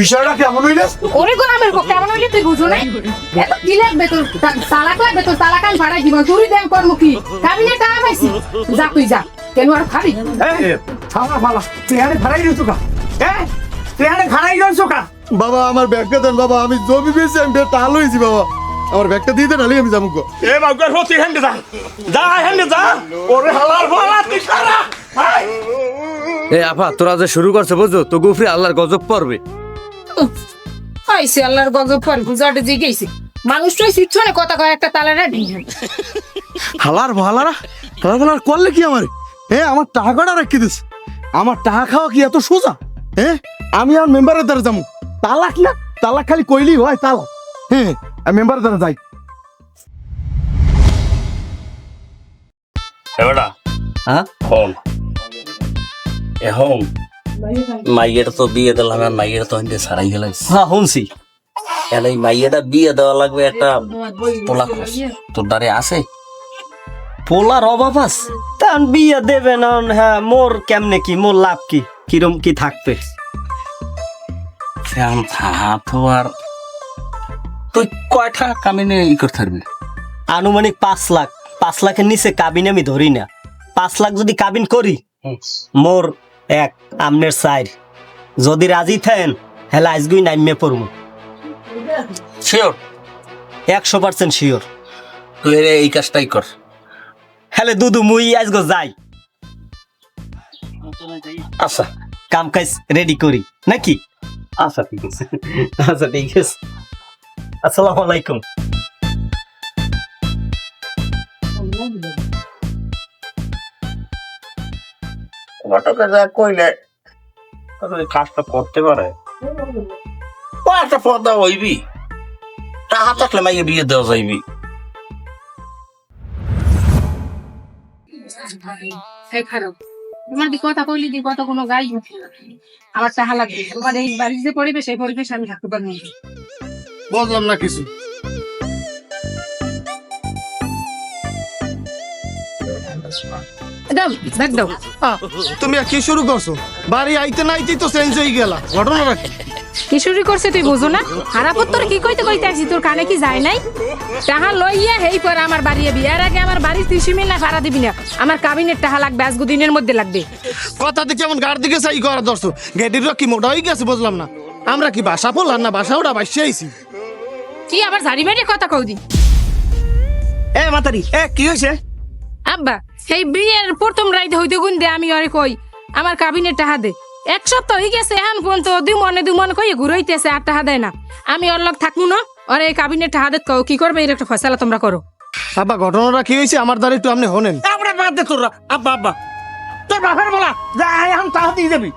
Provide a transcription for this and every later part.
বিষয়টা কেমন হইলে? ওরে গোলামের পক্ষে এমন হইলে তুই বুঝো নাই এত কি লাগবে তোর? তালাক লাগবে তোর? তালাক আমি দিব। তুই দেন কর্ম কি? কাবিনে টাকা পাইছি। যা তুই যা। কেন আর খাবি? ফালা ফালা তুই আরে ভাড়াই দিছো কা? হ্যাঁ তুই আরে ভাড়াই দিছো কা? বাবা আমার ব্যাগটা দেন বাবা। আমি জমি বেশি আমি টাল হয়েছি বাবা। আমার ব্যাগটা দিয়ে দেন আমি যাব গো। এ বাগুয়ার হতি হেন্ডে যা। যা হেন্ডে যা। ওরে হালার ফালা তুই সারা। হাই। এ আফা তোরা যে শুরু করছে বুঝছ? তো গুফরি আল্লাহর গজব পড়বে। আইসি আল্লাহর গজব পর গুজাটে জিগেইছি। মানুষটাই শিক্ষণে কথা কয় একটা তালাটা ঢিঙে হালার ভালারা হালার ভালার করলে কি আমার? হ্যাঁ আমার টাকাটা রেখে দিস। আমার টাকা খাওয়া কি এত সোজা? হ্যাঁ আমি আর মেম্বারের দ্বারা যাব। তালাক না তালাক খালি কইলি হয় তালাক। হ্যাঁ আমি মেম্বারের দ্বারা যাই। হ্যাঁ? হোম। এ হোম। মাইয়ের তো বিয়ে দিলাম আর মাইয়ের তো হিন্দে সারাই গেলাম হ্যাঁ শুনছি। মাইয়েটা বিয়ে দেওয়া লাগবে একটা পোলা খরচ তোর দ্বারে আছে? পোলার অভাব আছে? তান বিয়ে দেবে না হ্যাঁ মোর কেমনে কি মোর লাভ কি? কিরম কি থাকবে? এখন আর তুই কয়টা কামিনে ই করতে পারবি? আনুমানিক পাঁচ লাখ। পাঁচ লাখের নিচে কাবিন আমি ধরি না। পাঁচ লাখ যদি কাবিন করি মোর এক আমনের সাইড যদি রাজি থাকেন হেলে আজগুই নাইমে পড়ব। শিওর একশো পার্সেন্ট শিওর তুই এই কাজটাই কর। হেলে দুদু মুই আজগো যাই। আচ্ছা। কাম কাজ রেডি করি নাকি? আচ্ছা ঠিক আছে। আচ্ছা ঠিক আছে। আসসালামু আলাইকুম। ঘটকে যা কইলে তাহলে কাজটা করতে পারে। ও একটা পর্দা হইবি। টাকা থাকলে মাইয়ে বিয়ে দেওয়া যাইবি। তোমার দি কথা কইলি দি কথা কোনো গাই? আমার চাহা লাগবে তোমার এই বাড়ির যে পরিবেশ এই পরিবেশ আমি থাকতে। বুঝলাম না কিছু। দাও দেখ দাও। তুমি কি শুরু করছ? বাড়ি আইতে না আইতেই তো চেঞ্জ হয়ে গেলা। কি? কিশোরী করছে তুই বুঝো না? হারাপত তোর কি কইতে কইতে আসি? তোর কানে কি যায় নাই? টাহা লইয়া হেই পর আমার বাড়ি বিয়ার আগে আমার বাড়ি ত্রিশি মিল না ভাড়া দিবি না। আমার কাবিনের টাহা লাগবে আজগো দিনের মধ্যে লাগবে। কথা দেখে এমন গাড় দিকে চাই করা দর্শক গেটির কি মোটা হয়ে গেছে বুঝলাম না। আমরা কি বাসা পড়লাম না বাসা ওটা বাসি আইছি? কি আবার ঝাড়ি মেরে কথা কৌদি এ মাতারি এ কি হয়েছে আব্বা সেই বিয়ের প্রথম রাইতে হইতে গুন দে আমি আরে কই আমার কাবিনের টাহা দে। এক সপ্তাহ হয়ে গেছে এখন পর্যন্ত দুই মনে দুই মনে কই ঘুরাইতেছে আর টাহা দেয় না। আমি ওর লগ থাকব না আর এই কাবিনের টাহা দে কও কি করবে এর একটা ফয়সালা তোমরা করো। আব্বা ঘটনাটা কি হয়েছে আমার দ্বারা একটু আপনি হনেন আমরা বাদ দে তোরা আব্বা আব্বা। তোর বাপের বলা যা এখন টাকা দিয়ে দেবি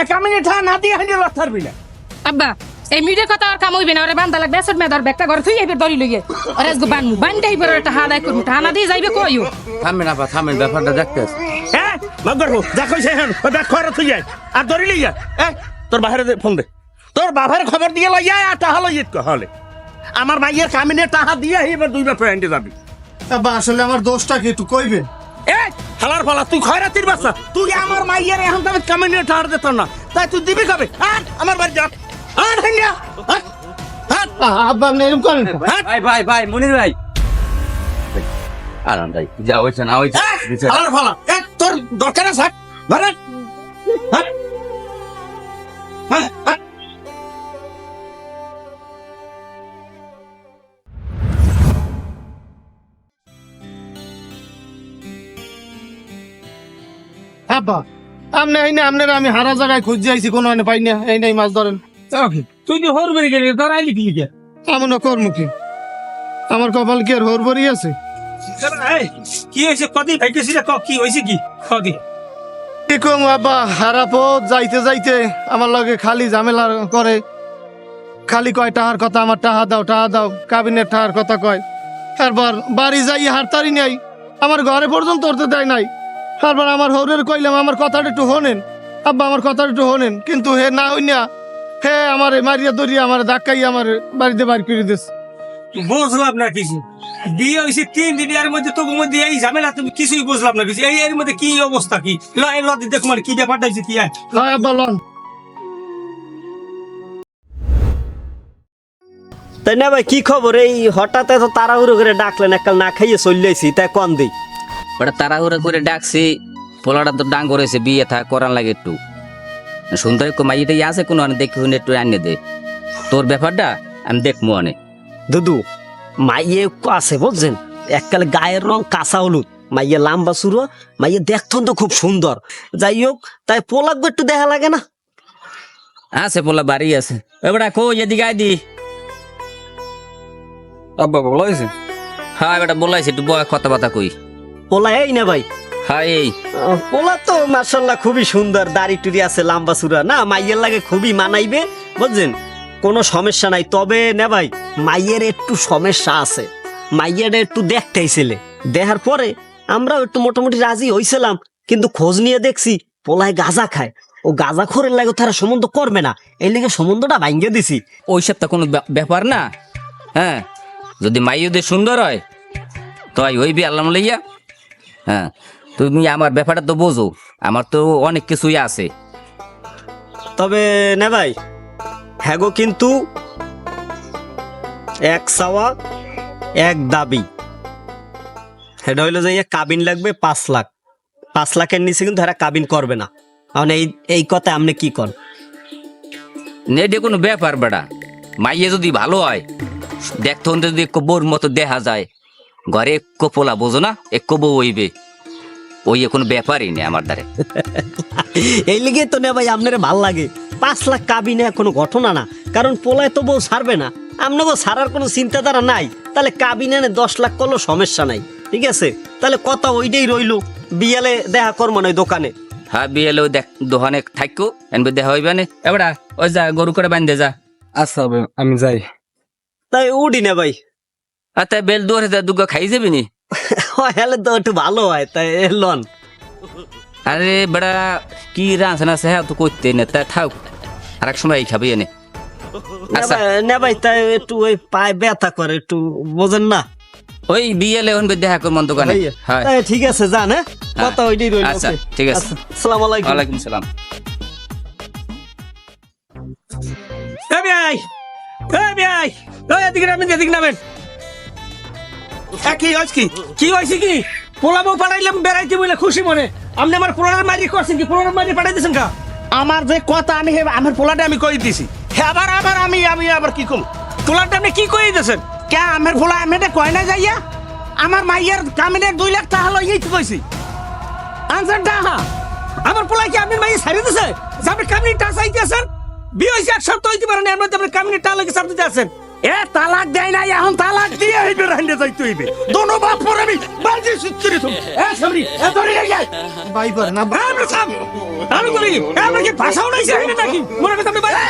এ কামিনে টাকা না দিয়ে হাইলে লড়তে পারবি না। আব্বা এই মিডিয়ার কথা আর কাম হইবে না ওরে বান্দা লাগবে এসব মেদার ব্যাগটা ঘরে থুই এবার দড়ি লইয়ে। আর আজকে বানমু বানতে হইবে ওরে টাহা আদায় করমু টাহা না দিয়ে যাইবে কইও থামেন আফা থামেন ব্যাপারটা দেখতে আছে। হ্যাঁ মাগর হো যা কইছে এখন ওই ব্যাগ খয়রা তুই যায় আর ধরি লই যা এ তোর বাহিরে ফোন দে। তোর বাপের খবর দিয়ে লই যায় আর টাকা লই যেত হলে। আমার মাইয়ের কামিনে টাকা দিয়ে এবার দুই ব্যাপার এন্ডে যাবি। আব্বা আসলে আমার দোষটা কি একটু কইবেন এ হালার ফালা তুই খয়রাতির বাচ্চা তুই আমার মাইয়ের এখন তো আমি কামিনে টাকা দিত না তাই তুই দিবি কবে? আর আমার বাড়ি যা। আর হেঙ্গা হাট হাট আব্বা আপনি এরকম করেন ভাই ভাই ভাই মনির ভাই। আরাম ভাই যা হয়েছে না হয়েছে বিচার। ফালা। এ তোর দরকার আছে ধরে হাট। হাট। হাট আব্বা আপনি এই না আপনার আমি হারা জায়গায় খুঁজে আইছি কোনো পাই না এই নাই মাছ ধরেন। তুই যে হর বেরিয়ে গেলি তোর আইলি কি আমার কপাল কি আর হরবরি আছে? কি হয়েছে? ক কি হয়েছে কি? কদিন কি কম আব্বা হারা যাইতে যাইতে আমার লগে খালি ঝামেলা করে। খালি কয় টাহার কথা আমার টাহা দাও টাহা দাও কাবিনের টাহার কথা কয়। তারপর বাড়ি যাই হারতারি নাই। আমার ঘরে পর্যন্ত উঠতে দেয় নাই। তারপর আমার হরের কইলাম আমার কথাটা একটু হনেন আব্বা আমার কথাটা একটু হনেন কিন্তু হে না হইনা হে আমার মারিয়া দরিয়া আমার ধাক্কাই আমার বাড়িতে বাড়ি করে দিস বুঝলাম না কিছু। বিয়ে হয়েছে তিন দিনের মধ্যে তোর মধ্যে এই ঝামেলা তুমি কিছুই বুঝলাম না কিছু। এই এর মধ্যে কি অবস্থা কি? ল এই লদি দেখো মানে কি ব্যাপারটা হয়েছে কি আর? হয় তাই না ভাই কি খবর? এই হঠাৎ এত তাড়াহুড়ো করে ডাকলেন এককাল না খাইয়ে চললেছি তাই কম দিই। ওটা তাড়াহুড়া করে ডাকছি পোলাটা তো ডাং করেছে বিয়ে থা করার লাগে একটু। সুন্দর মাইটাই আছে কোনো অনেক দেখি শুনে একটু আনিয়ে দে। তোর ব্যাপারটা আমি দেখব অনেক দুদু মাইয়ে আছে বুঝছেন? এককালে গায়ের রং কাঁচা হলুদ মাইয়ে লাম্বা সুরো মাইয়ে দেখতেন তো খুব সুন্দর। যাই হোক তাই পোলাকবে একটু দেখা লাগে না? আছে পোলা বাড়ি আছে। এবারে কো এদিকে আয় দি। আব্বা হয়েছে হ্যাঁ এবারে বলাইছে একটু বয় কথা বাতা কই। পোলা এই না ভাই। আহ, পোলা তো মার্শাল্লাহ খুবই সুন্দর দাড়ি টুড়ি আছে লাম্বা সুরা না মাইয়ের লাগে খুবই মানাইবে বুঝছেন? কোনো সমস্যা নাই তবে না ভাই মাইয়ের একটু সমস্যা আছে। মাইয়ের একটু দেখতেই ছেলে দেখার পরে আমরাও একটু মোটামুটি রাজি হইছিলাম কিন্তু খোঁজ নিয়ে দেখছি পোলায় গাঁজা খায়। ও গাঁজা খোরের লাগে তারা সম্বন্ধ করবে না। এই লিগে সম্বন্ধটা ভাঙ্গে দিছি। ওই সপ্তাহ কোনো ব্যাপ- ব্যাপার না। হ্যাঁ যদি মাই যদি সুন্দর হয় তাই ওই বি আল্লাহ লইয়া হ্যাঁ তুমি আমার ব্যাপারটা তো বোঝো আমার তো অনেক কিছুই আছে। তবে না ভাই হ্যাঁ গো কিন্তু এক চাওয়া এক দাবি। সেটা হইল যে ইয়ে কাবিন লাগবে পাঁচ লাখ। পাঁচ লাখের নিচে কিন্তু এরা কাবিন করবে না। কারণ এই এই কথা আপনি কি কর নেটে কোনো ব্যাপার বেড়া। মাইয়ে যদি ভালো হয় দেখতো যদি একটু বোর মতো দেখা যায়। ঘরে একটু পোলা বোঝো না একটু বউ হইবে। ওই কোনো ব্যাপারই নেই আমার দ্বারে। এই লিগে তো না ভাই আপনার ভালো লাগে। পাঁচ লাখ কাবি কাবিনে কোনো ঘটনা না কারণ পোলায় তো বউ ছাড়বে না। আপনাকে ছাড়ার কোনো চিন্তাধারা নাই তাহলে কাবিনে এনে দশ লাখ করলেও সমস্যা নাই ঠিক আছে? তাহলে কথা ওইটাই রইল বিয়ালে দেখা করব না ওই দোকানে। হ্যাঁ বিয়ালে এলেও দেখ দোকানে থাকো এনবে দেখা হইবে না। এবারে ওই যা গরু করে বান্ধে যা। আচ্ছা আমি যাই। তাই উডি না ভাই। আর তাই বেল দুয়ারে যা দুগা খাই যাবি নি? হেলে তো একটু ভালো হয় তাই লন। আরে বেড়া কি রাঁধছে না হ্যাঁ তো করতে না তা থাক আর এক সময় এই খাবি এনে। আচ্ছা। না ভাই তাই একটু ওই পায়ে ব্যথা করে একটু বোঝেন না। ওই বিয়ে এলে হনবে দেখা কর মন দোকানে হ্যাঁ। ঠিক আছে যান হ্যাঁ? কথা ওইটাই রইল আচ্ছা, ঠিক আছে। আচ্ছা, আসসালামু আলাইকুম। ওয়ালাইকুম সালাম। এ ভাই এ ভাই ওই এদিকে নামেন এদিকে নামেন। কি হয়েছে কি? কি হয়েছে কি? পোলাবো পাঠাইলাম বেড়াইতে বলে খুশি মনে। আপনি আমার পোলার মারি করছেন কি? পোলার মারি পাঠাই দিয়েছেন কা? আমার যে কথা আমি আমার পোলাটা আমি কই দিছি? আবার আবার আমি আমি আবার কি কম? পোলারটা আপনি কি করে দিয়েছেন কে আমার পোলা আমি কয় না যাইয়া? আমার মাইয়ের কামিনের দুই লাখ টাকা লইয়াই তো কইছি? আনসার ডাহা আমার পোলাই কি আপনি মাই ছাড়ি দিছে? যে আপনি কামিনী টা চাইতেছেন বিয়ে হয়েছে এক সপ্তাহ হইতে পারেন এর মধ্যে আপনি কামিনী টা লাগে চাপ দিতে আছেন এ তালাক দেয় নাই এখন তালাক দিয়ে হইবে রান্ডে যাইতে হইবে। দোনো বাপ পর আমি বাজি সুচ্চরি তুমি এ সামরি এ ধরে যাই ভাই করে না হ্যাঁ, আমরা চাপ। আমি বলি আমরা কি ভাষা উড়াইছে নাকি? মনে করতে আপনি বাইরে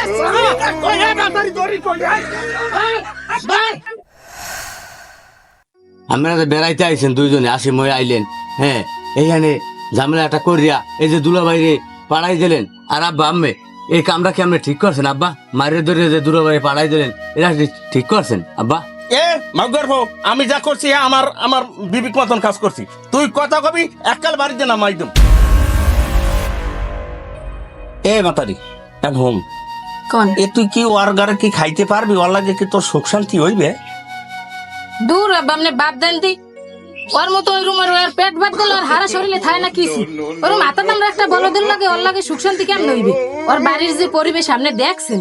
আপনারা যে বেড়াইতে আইছেন দুইজনে আসি মই আইলেন হ্যাঁ এইখানে ঝামেলা ঝামেলাটা করিয়া এই যে দুলা বাইরে পাড়াই দিলেন আর আব্বা আম্মে। এই কামটা কি আপনি ঠিক করছেন আব্বা? মায়ের ধরে যে দুলা বাইরে পাড়াই দিলেন এটা ঠিক করছেন আব্বা? এ মাগর আমি যা করছি আমার আমার বিবেক মতন কাজ করছি। তুই কথা কবি এককাল বাড়িতে না মাইদম এ মাতারি এক হোম কোন? এ তুই কি ওর ঘরে কি খাইতে পারবি? ওর লাগে কি তোর সুখ শান্তি হইবে? দূর আব্বা আপনি বাদ দেন দি। ওর মতো ওই রুমের ওর পেট ভাত দিলে ওর হারা শরীরে থায় না কিছু? ওর মাথা আমরা একটা বলদের লাগে ওর লাগে সুখ শান্তি কেমন হইবে? ওর বাড়ির যে পরিবেশ আপনি দেখছেন?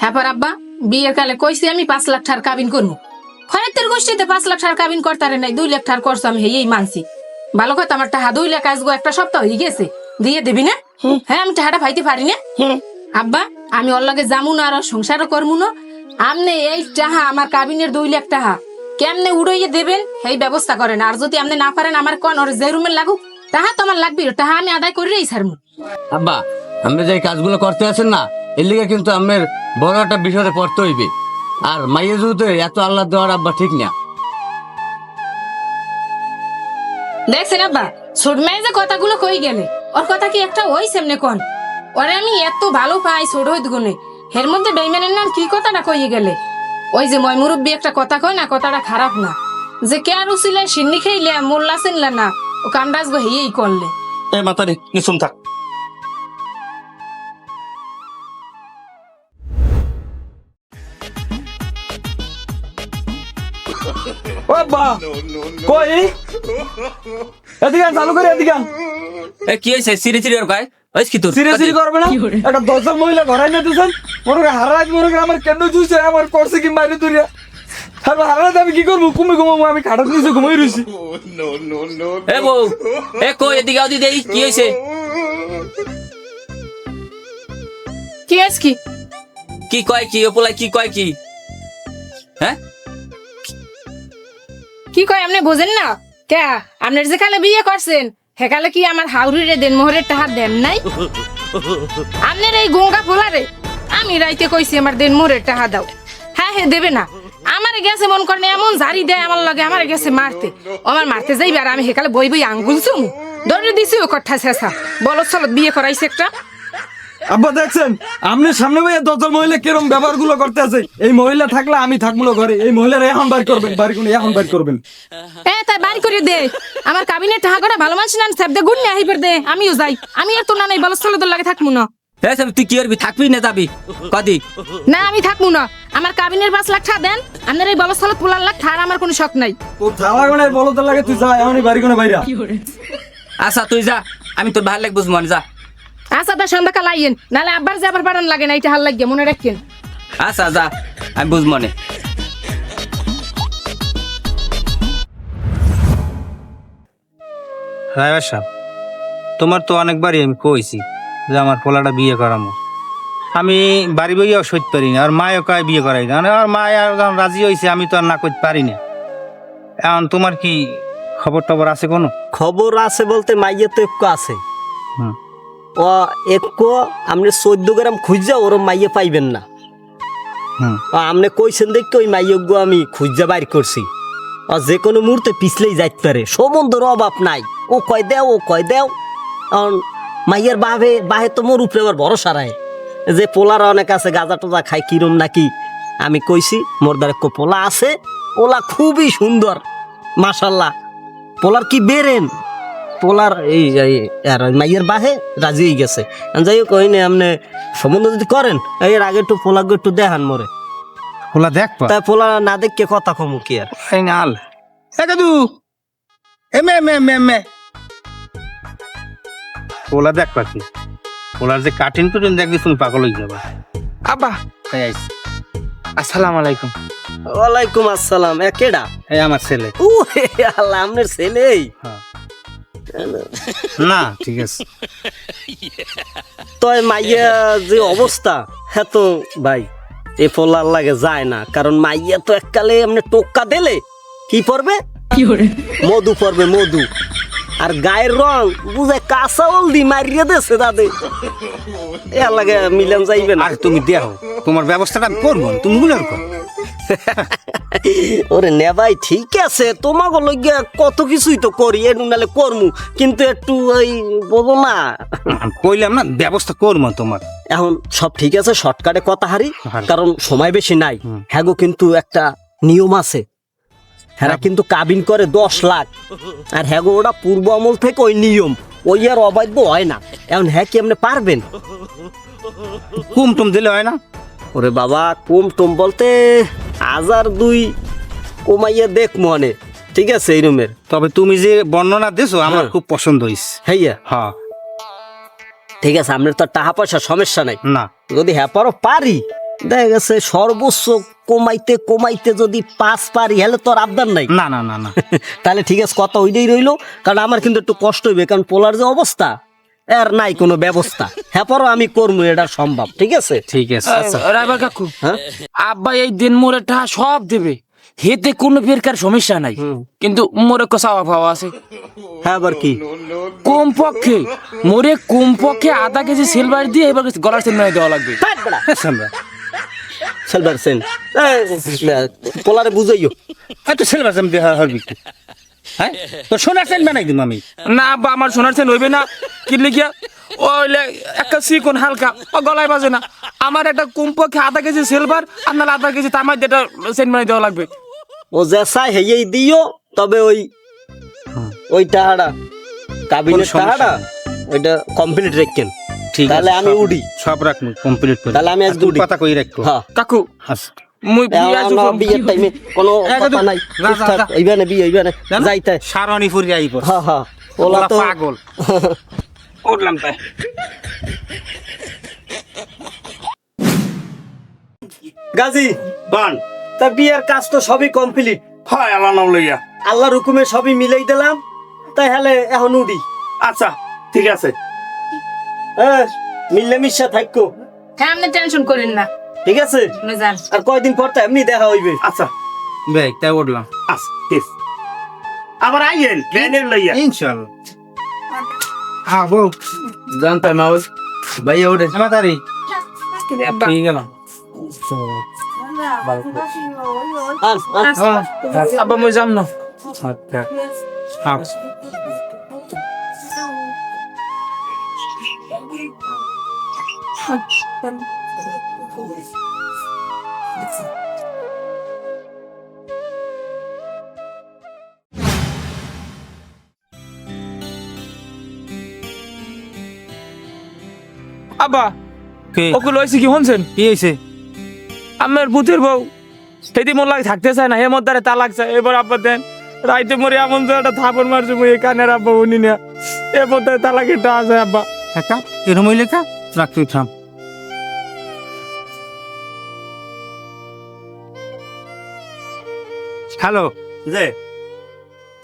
হ্যাঁ পর আব্বা বিয়ের কালে কইছি আমি পাঁচ লাখ টাকার কাবিন করব খয়তের গোষ্ঠীতে পাঁচ লাখ টাকার কাবিন করতারে নাই দুই লাখ টাকার করছ আমি হেয়েই মানছি। ভালো কথা আমার টাকা দুই লাখ আসব একটা সপ্তাহ হয়ে গেছে। দিয়ে দিবি না? হ্যাঁ আমি টাকাটা পাইতে পারি না? আব্বা আমি ওর লগে যামু না আর সংসারও করমু না। আমনে এই টাহা আমার কাবিনের দুই লাখ টাকা কেমনে উড়াইয়ে দেবেন? এই ব্যবস্থা করেন। আর যদি আপনি না পারেন আমার কোন? ওর যে রুমের লাগুক তাহা তো আমার লাগবে তাহা আমি আদায় করে রেই ছাড়মু। আব্বা আপনি যে কাজগুলো করতে আছেন না এর লিগে কিন্তু আমের বড় একটা বিষয়ে পড়তে হইবে। আর মাইয়ের জুতে এত আল্লাহ দেওয়ার আব্বা ঠিক না। দেখছেন আব্বা ছোট মেয়ে যে কথাগুলো কই গেলে? ওর কথা কি একটা ওই সেমনে কোন? ওরে আমি এত ভালো পাই ছোট হইত গুনে। এর মধ্যে বেইমানের নাম কি কথাটা কইয়ে গেলে? ওই যে মই মুরব্বী একটা কথা কয় না কথাটা খারাপ না। যে কে আর উচিলে সিন্নি খেইলে মোল্লা চিনলে না ও কামরাজ গো হেয়েই করলে। এ মাতারি কিছুম থাক। কই? এদিকে চালু করে এদিকে এ কি হয়েছে সিরি সিরি ওর গায়ে ওই কি তোর সিরে করবে না? একটা মহিলা ঘরাই না দিয়েছেন। মনে করে হারাজ মনে করে আমার কেন জুছে আমার করছে কি মারি তুরিয়া আর হারাজ আমি কি করব? ঘুমে ঘুমাবো আমি খাটার নিচে ঘুমাই রয়েছি এ বউ এ কই এদিকে আদি দেই কি কি কি? কি কয় কি কি কয় কি? হ্যাঁ? কি কয় আপনি বোঝেন না? কে? আপনার যেখানে বিয়ে করছেন সেকালে কি আমার হাউরিরে দেন, মোহরের টাকা দেন নাই? আপনার এই গঙ্গা ফোলারে, আমি রাইতে কইছি আমার দেন, মোহরের টাকা দাও। হ্যাঁ হ্যাঁ দেবে না। আমার গেছে মন করেন, এমন জারি দেয় আমার লগে, আমার গেছে মারতে। আমার মারতে যাইবে আর আমি হেকালে বই বই আঙ্গুল চুমু। দৌড়ে দিছি ও কঠা শেষা। বলত চলত বিয়ে করাইছে একটা। আব্বা দেখছেন? আপনার সামনে ভাইয়া দশজন মহিলা কিরম ব্যবহারগুলো করতে আছে? এই মহিলা থাকলে আমি থাকব না ঘরে। এই মহিলারা এখন বার করবেন বাড়ি কোন এখন বার করবেন। এ তাই বাড়ি করে দে। আমার কাবিনে টাকা করে ভালো মানুষ না স্যাপ দে গুণ নিয়ে আহিবার দে। আমিও যাই। আমি আর তো না নাই চলত লাগে থাকব না। হ্যাঁ সব তুই কি করবি? থাকবি না যাবি? কদি। না আমি থাকব না। আমার কাবিনের পাঁচ লাখ টাকা দেন। আপনার এই সালত পোলার লাখ টাকার আমার কোনো শখ নাই। ও থালা লাগে তুই যা বাড়ি কোনে বাইরা। আচ্ছা তুই যা। আমি তোর ভালো লাগবো মনে যা। আচ্ছা তা সন্ধ্যাকাল আইয়েন। নাহলে আব্বার যে আবার বাড়ান লাগে না এটা হাল লাগিয়ে মনে রাখেন। আচ্ছা যা আমি বুঝ মনে রায়বার সাহেব তোমার তো অনেকবারই আমি কইছি যে আমার পোলাটা বিয়ে করামো। আমি বাড়ি বইয়াও সইতে পারি না আর মায়ও কয় বিয়ে করাই না। আর মা আর যখন রাজি হয়েছে আমি তো আর না করতে পারি না। এখন তোমার কি খবর টবর আছে কোনো? খবর আছে বলতে মাইয়া তো একটু আছে। হুম। ও একটু আপনি চোদ্দ গ্রাম খুঁজা ওরম মাইয়ে পাইবেন না। আপনি কইছেন দেখতে ওই মাইয়জ্ঞ আমি খুঁজা বাইর করছি। ও যে কোনো মুহূর্তে পিছলেই যাইতে পারে সমুদ্রের অভাব নাই। ও কয় দেও ও কয় দেও। কারণ মাইয়ের বাহে বাহে তো মোর উপরে আবার ভরসা রায় যে পোলার অনেক আছে গাঁজা টোজা খায় কিরম নাকি? আমি কইছি মোর দ্বারা একটু পোলা আছে। পোলা খুবই সুন্দর মাশাল্লাহ। পোলার কি বেরেন? পোলার এই এই আর মাইয়ের বাহে রাজি হয়ে গেছে। যাই হোক ওই আপনি সম্বন্ধ যদি করেন এর আগে একটু পোলাকে একটু দেখান মরে। পোলা দেখবা? তাই পোলা না দেখকে কথা কমু কি আর। আল এ দাদু এমে এমে এমে এমে পোলা দেখবা কি? পোলার যে কাঠিন কুটিন দেখবি তুমি পাগল হয়ে যাবা। আব্বা। এই আইস। আসসালামু আলাইকুম। ওয়ালাইকুম আসসালাম। এ কেডা? এই আমার ছেলে। ও আল্লাহ আপনার ছেলেই। না ঠিক আছে। তয় মাইয়া যে অবস্থা হ্যাঁ তো ভাই এ পোলার লাগে যায় না কারণ মাইয়া তো এককালে এমনি টোক্কা দিলে কি পড়বে মধু পড়বে মধু। আর গায়ের রং বুঝে কাঁচা দি মারিয়ে দেছে দাদে। এ লাগে মিলান যাইবে না। আর তুমি দেও তোমার ব্যবস্থাটা আমি করব তুমি গুলোর কর। ওরে নে ভাই ঠিক আছে তোমাকে লইয়া কত কিছুই তো করি এটু নালে করমু কিন্তু একটু ওই বলব না। কইলাম না ব্যবস্থা করব তোমার। এখন সব ঠিক আছে শর্টকাটে কথা হারি হারি। কারণ সময় বেশি নাই। হ্যাঁ গো কিন্তু একটা নিয়ম আছে হ্যাঁ কিন্তু কাবিন করে দশ লাখ। আর হ্যাঁ গো ওটা পূর্ব আমল থেকে ওই নিয়ম। ওই আর অবাধ্য হয় না। এখন হ্যাঁ কি আপনি পারবেন? কুম টুম দিলে হয় না? ওরে বাবা কম টম বলতে হাজার দুই কমাইয়া দেখ মনে। ঠিক আছে এই রুমের। তবে তুমি যে বর্ণনা দিছো আমার হ্যাঁ। খুব পছন্দ হয়েছে হ্যাঁ হ্যাঁ। ঠিক আছে আপনার তো টাকা পয়সা সমস্যা নাই। না। যদি হ্যাঁ পারো পারি। দেখা গেছে সর্বোচ্চ কমাইতে কমাইতে যদি পাঁচ পারি হলে তোর আবদার নাই। না না না না। তাহলে ঠিক আছে কথা ওইটাই রইল। কারণ আমার কিন্তু একটু কষ্ট হইবে কারণ পোলার যে অবস্থা এর নাই কোনো ব্যবস্থা। হ্যাঁ পরও আমি করব এটা সম্ভব ঠিক আছে? ঠিক আছে রাইবার কাকু হ্যাঁ? আব্বা এই দিন মোরে টাকা সব দেবে। হেতে কোনো বেরকার সমস্যা নাই। কিন্তু মোরে কষাওয়া পাওয়া আছে। হ্যাঁ আবার কি? কম পক্ষে মোরে কম পক্ষে আধা কেজি সিলভার দিয়ে এবার গলার সেল মেরে দেওয়া লাগবে। ফাট বেড়া, সামরা। সেলভার সেন পোলারে বুঝাইও। তো সিলেবাস আমি দেখা হবি হ্যাঁ তো সোনার সেন বানাই দিম আমি। না আব্বা আমার সোনার সেন হইবে না। কি লিখিয়া? ওইলে একটা সিকন হালকা ও গলায় বাজে না। আমার একটা কমপক্ষে আধা কেজি সিলভার আর নাহলে আধা কেজি তামার যেটা সেন্ট বানাই দেওয়া লাগবে। ও যে চাই হেয়েই দিও তবে ওই ওই টাহাটা কাবিনের নেই। ওইটা কমপ্লিট রেখেন ঠিক তাহলে আমি উঠি সব রাখব কমপ্লিট করে। তাহলে আমি। পাতা কই রাখো হ্যাঁ। কাকু মুই বিয়া বিয়ের টাইমে কোনো কথা নাই। যা, যা, যা। না বিয়ে হইবে না যাইতে সারণি ফুরি আইব। হা হা ওলা ওলা তো পাগল। উঠলাম তাই। গাজী বান। তা বিয়ের কাজ তো সবই কমপ্লিট হয় আল্লাহ নাম লইয়া। আল্লাহর হুকুমে সবই মিলাই দিলাম। তাই হলে এখন উডি। আচ্ছা ঠিক আছে। হ্যাঁ মিললে মিশা থাকো। হ্যাঁ আপনি টেনশন করেন না। ঠিক আছে? আপনি যান। আর কয়দিন পর তো এমনি দেখা হইবে। আচ্ছা। বেগ তাই উঠলাম। আচ্ছা ঠিক। আবার আইয়েন ট্রেনের লইয়া। ইনশাল্লাহ। হ্যাঁ বউ। জানতাম মাউস। ভাইয়া উঠে। মাতারি। ঠিক গেলাম। আন, আন। আব্বা মুই যাম না। হ্যাঁ। আব্বা কি? ওকে লইছি কি শুনছেন? কি হয়েছে আমার পুতির বউ। সেটি মোর লাগে থাকতে চায় না হে মোর দ্বারে তা লাগছে এবার আব্বা দেন রাইতে মরে এমন যে একটা থাপড় মারছে মুই কানের আব্বা উনি না। এ মোর দ্বারে তা লাগে টা আছে আব্বা। একা? এরম কা? রাখ তুই থাম। হ্যালো। যে।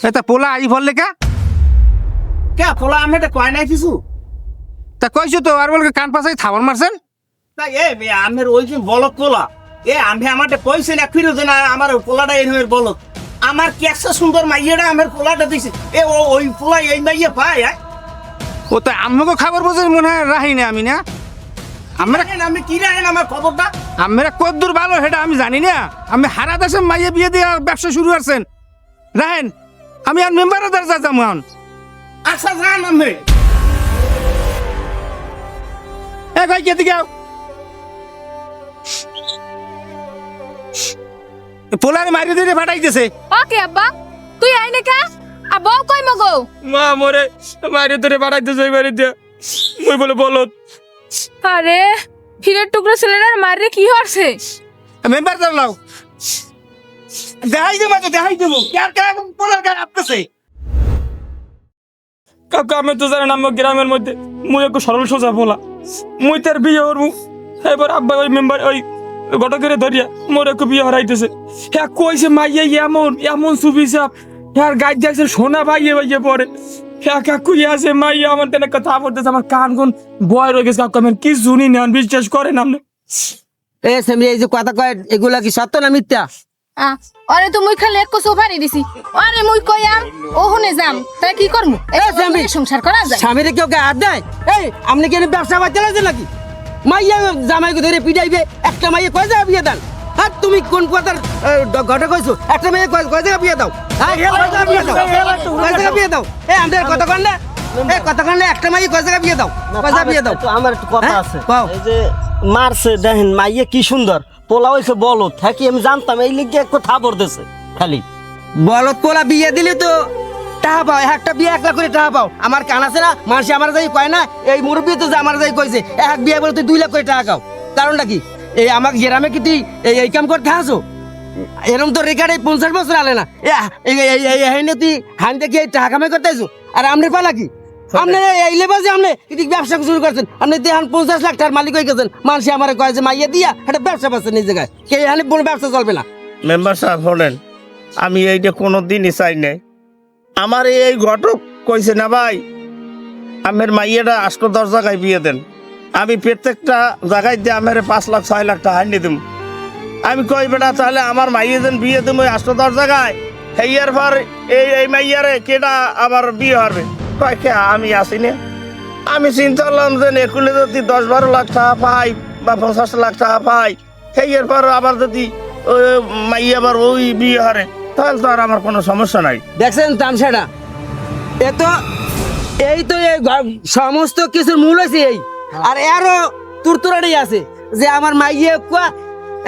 এটা পোলা আই ভরলে কা? কে ফলা আমি এটা কয় নাই কিছু? তা কইছো তো আর বলকে কান পাশাই থাবর মারছেন? তাই এ বে, আমের ওই যে বলক পোলা। এ আমি আমাদের পয়সা না ফিরে দেন আমার পোলাটা এই রকমের বলক। আমার কেসা সুন্দর মাইয়াটা আমার পোলাটা দিছে? এ ও ওই পোলা এই মাইয়া পায়? ও তো আমাকে খাবার বোঝেন মনে হয় রাহি না আমি না? আমরা আমি কি রাখেন আমার খবরটা? আমরা কদ্দূর ভালো সেটা আমি জানি না। আমি হারা দেশে মাইয়ে বিয়ে দিয়ে ব্যবসা শুরু করছেন। রাহেন আমি আর মেম্বারের দরজা যাব এখন। আচ্ছা জান আমি এ ভাই কে দিকে পোলারে মারি দিয়ে ফাটাইতেছে। ওকে আব্বা? তুই আইনে কা? আব্বা কই মগো? মা মরে মারি ধরে বাড়াইতে যাই বাড়ি দিয়ে মুই বলে বলো আরে হিরের টুকরো ছেলেটার মারে কি হচ্ছে মেম্বার দাঁড়াও দেখাই দেবো তো দেখাই দেবো। কার কার পোলার কার আপতেছে কাকা আমি তো জানেন আমার গ্রামের মধ্যে মুই একটু সরল সোজা বলা মুই তার বিয়ে করব। এবার আব্বা ওই মেম্বার ওই ঘটকের ধরিয়া মোর একটু বিয়ে হরাইতেছে। হ্যাঁ কইছে মাইয়া এমন এমন সুবি সাপ হ্যাঁ গাই দেখছে সোনা ভাইয়ে ভাইয়ে পরে হ্যাঁ কাকু আছে মাইয়া আমার তেনে কথা পড়তেছে আমার কান কোন বয় রয়ে গেছে কাকু কি শুনি না বিশ্বাস করেন আপনি এ সেমি এই যে কথা কয় এগুলা কি সত্য না মিথ্যা? আ আরে তো মুই খালি এক সুপারি দিছি। আরে মুই কইয়াম ও হুনে যাম তাই কি করমু? এ, জামি। সংসার করা যায়। স্বামীরে কেউ কে হাত দেয়? এই আপনি কি এনে ব্যবসা বাচ্চা লাগছে নাকি? মাইয়া জামাইকে ধরে পিটাইবে একটা মাইয়া কয় জায়গা বিয়ে দেন? আর তুমি কোন কথার ঘটে কইছো? একটা মেয়ে কয় জায়গা বিয়ে দাও? হ্যাঁ বিয়ে দাও? এ আমাদের কথা কন না? এ কথা কন না একটা মাইয়া কয় জায়গা বিয়ে দাও? কয় জায়গা বিয়ে দাও? আমার একটু কথা হ্যাঁ? আছে। এই যে মারছে দেখেন মাইয়ে কি সুন্দর। পোলা হইছে বলো থাকি আমি জানতাম এই লিগে একটু থাবর দিছে খালি। বলত পোলা বিয়ে দিলে তো টাকা পাও একটা বিয়ে এক লাখ করে টাকা পাও। আমার কান আছে না মানুষ আমার যাই কয় না এই মুরব্বী তো যে আমার যাই কইছে এক বিয়ে বলে তুই দুই লাখ করে টাকা খাও। কারণটা কি? এই আমাকে গ্রামে কি তুই এই এই কাম করতে আসো? এরকম তো রেকর্ড এই পঞ্চাশ বছর আলে না। এই তুই হাইন থেকে এই টাকা কামাই করতে আসো। আর আমনের পালা কি? আপনি এই যে আপনি এদিক ব্যবসা শুরু করছেন। আপনি দেখান পঞ্চাশ লাখ টাকার মালিক হয়ে গেছেন। মানুষ আমার কয় যে মাইয়া দিয়া একটা ব্যবসা পাচ্ছে নিজ জায়গায়। কে এখানে কোনো ব্যবসা চলবে না? মেম্বার সাহেব শোনেন আমি এইটা কোনো দিনই চাই নাই। আমার এই ঘটক কইছে না ভাই আমের মাইয়াটা আষ্ট দশ জায়গায় বিয়ে দেন। আমি প্রত্যেকটা জায়গায় দিয়ে আমার পাঁচ লাখ, ছয় লাখ টাকা হান্ডি দিম। আমি কই বেটা, তাহলে আমার মাইয়ে দেন বিয়ে দেবো আষ্ট দশ জায়গায়? হেয়ার পর এই এই মাইয়ারে কেটা আবার বিয়ে হবে কয় কে, আমি আসি আমি চিন্তা করলাম যে একুলে যদি দশ বারো লাখ টাকা পাই বা পঞ্চাশ লাখ টাকা পাই হেয়ার পর আবার যদি ওই মাইয়া আবার ওই বিয়ে হারে, তাহলে তো আর আমার কোনো সমস্যা নাই। দেখছেন তামসাটা এ তো এই তো এই সমস্ত কিছুর মূল আছে এই। আর এরও তুরতুরানি আছে যে আমার মাইয়ে কুয়া,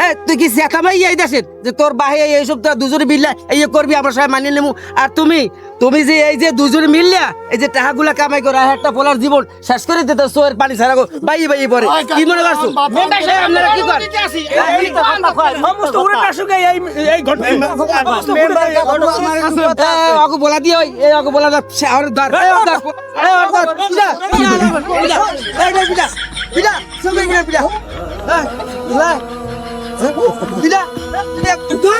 এ, তুই কি শেখা মাইয়া এই দেশের? যে তোর বাহে এইসব তোরা দুজনে বিল্লা এই করবি, আমরা সবাই মানিয়ে নেব। আর তুমি? তুমি যে এই যে দুজনে মিললা এই যে টাকাগুলা কামাই করে আর একটা পোলার জীবন শেষ করে দিতে সোয়ের পানি ছাড়া গো বাই বাই পরে কি মনে করছ আপনারা কি করেন বলা দিয়ে এই অগো বলা আর দর এই অর দর এই অর দর পিটা পিটা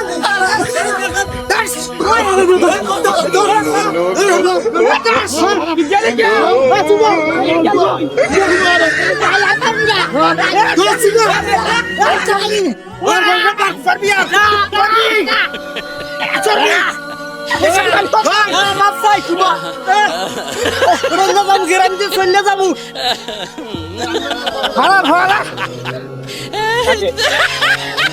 এই